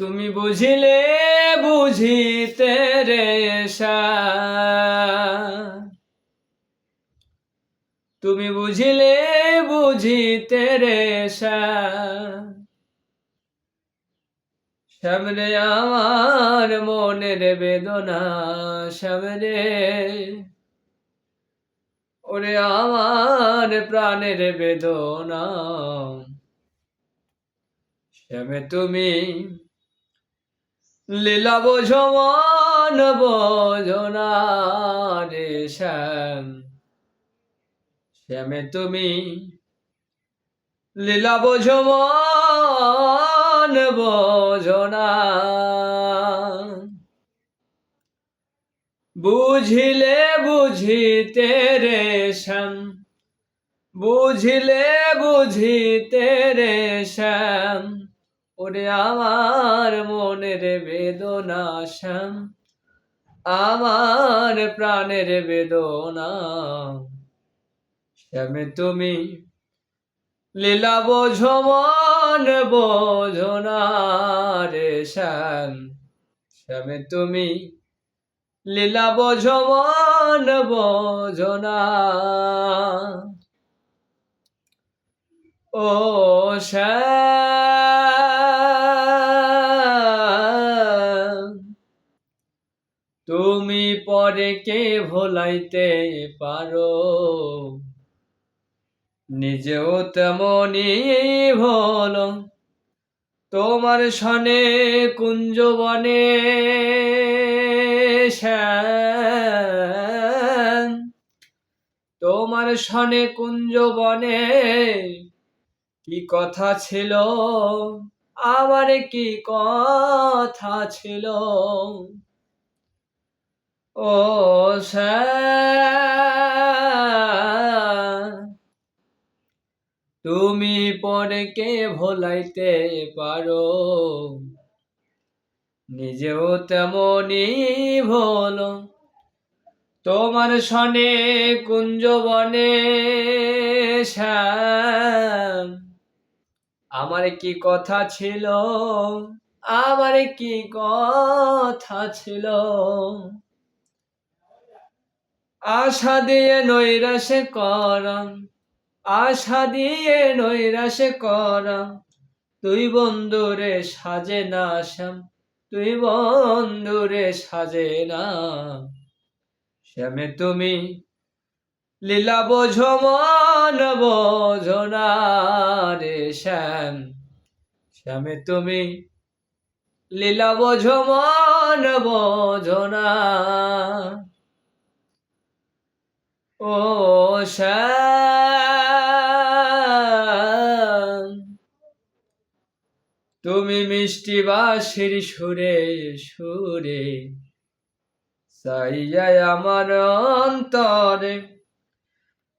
তুমি বুঝিলে বুঝিতে রে তুমি বুঝিলে বুঝিতে রে সামনে আমার মনের বেদনা, সামনে ওরে আমার প্রাণের বেদনা। শ্যামে তুমি লীলা বোঝো মন বোঝো শ্যাম। শ্যামে তুমি লীলা বোঝো মন বুঝিলে বুঝিতে রে শ্যাম, বুঝিলে বুঝিতে রে শ্যাম। ওরে আমার মনের বেদনা শ্যাম, আমার প্রাণের বেদনা। শ্যামে, তুমি লীলা বোঝো, মন বোঝো না রে শ্যাম। শ্যামে, তুমি লীলা বোঝো, মন বোঝো না। ও শ্যাম। পরে কে ভোলাইতে পারো? নিজেও তেমনই ভোল। তোমার সনে কুঞ্জবনে তোমার সনে কুঞ্জবনে কি কথা ছিল? আবার কি কথা ছিল? ও তুমি পরে কে ভোলাইতে পারো? নিজেও তেমনই ভোলো। তোমার সনে কুঞ্জবনে শ্যাম। আমার কি কথা ছিল? আমার কি কথা ছিল? আশা দিয়ে নৈরাশে করম আশা দিয়ে নৈরাশে করম তুই বন্ধুরে সাজে না শ্যাম তুই বন্ধুরে সাজে না। শ্যামে তুমি লীলা বোঝো, মন বোঝো না রে শ্যাম। শ্যামে তুমি লীলা বোঝো, মন বোঝো না। ও তুমি মিষ্টি বাঁশির সুরে সুরে সাইয়াই আমার অন্তরে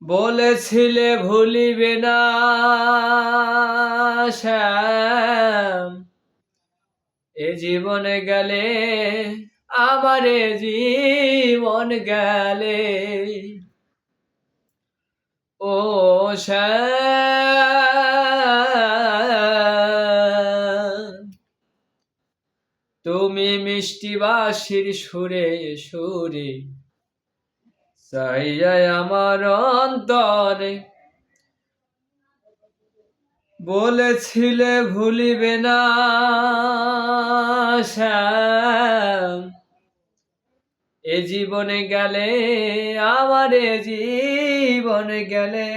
বলেছিলে ভুলিবে না, শ্যাম। এ জীবনে গেলে, আমার জীবন গেলে ও তুমি মিষ্টি বাসির সুরে সুরে সাইয়াই আমার অন্তরে বলেছিলে ভুলিবে না জীবনে গেলে, আমার জীবনে গেলে।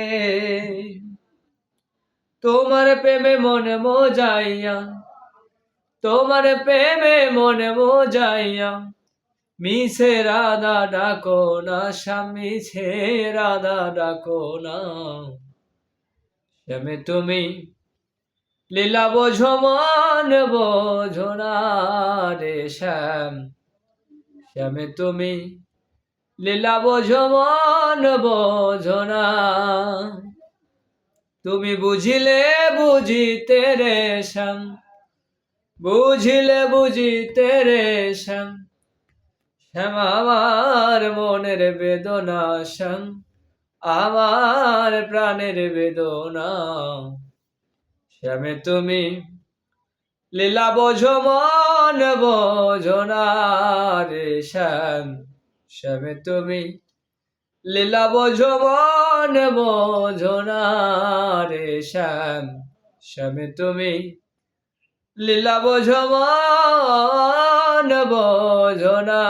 তোমার প্রেমে মনে মোজাইয়া, তোমার প্রেমে মনে মোজাইয়া, মিছে রাধা ডাকো না, স্বামী ছে রাধা ডাকো না। শ্যামে তুমি লীলা বোঝো, মন বোঝো না রে শ্যাম। শ্যামে তুমি লীলা বোঝো মন বোঝো না তুমি বুঝিলে বুঝিতে রে শ্যাম বুঝিলে বুঝিতে রে শ্যাম শ্যাম, আমার মনের বেদনা শ্যাম, আমার প্রাণের বেদনা। শ্যামে তুমি লীলা বোঝো মন, বোঝো না রে শ্যাম, শ্যামে তুমি। লীলা বোঝো মন, বোঝো না রে শ্যাম, শ্যামে তুমি। লীলা বোঝো মন, বোঝো না।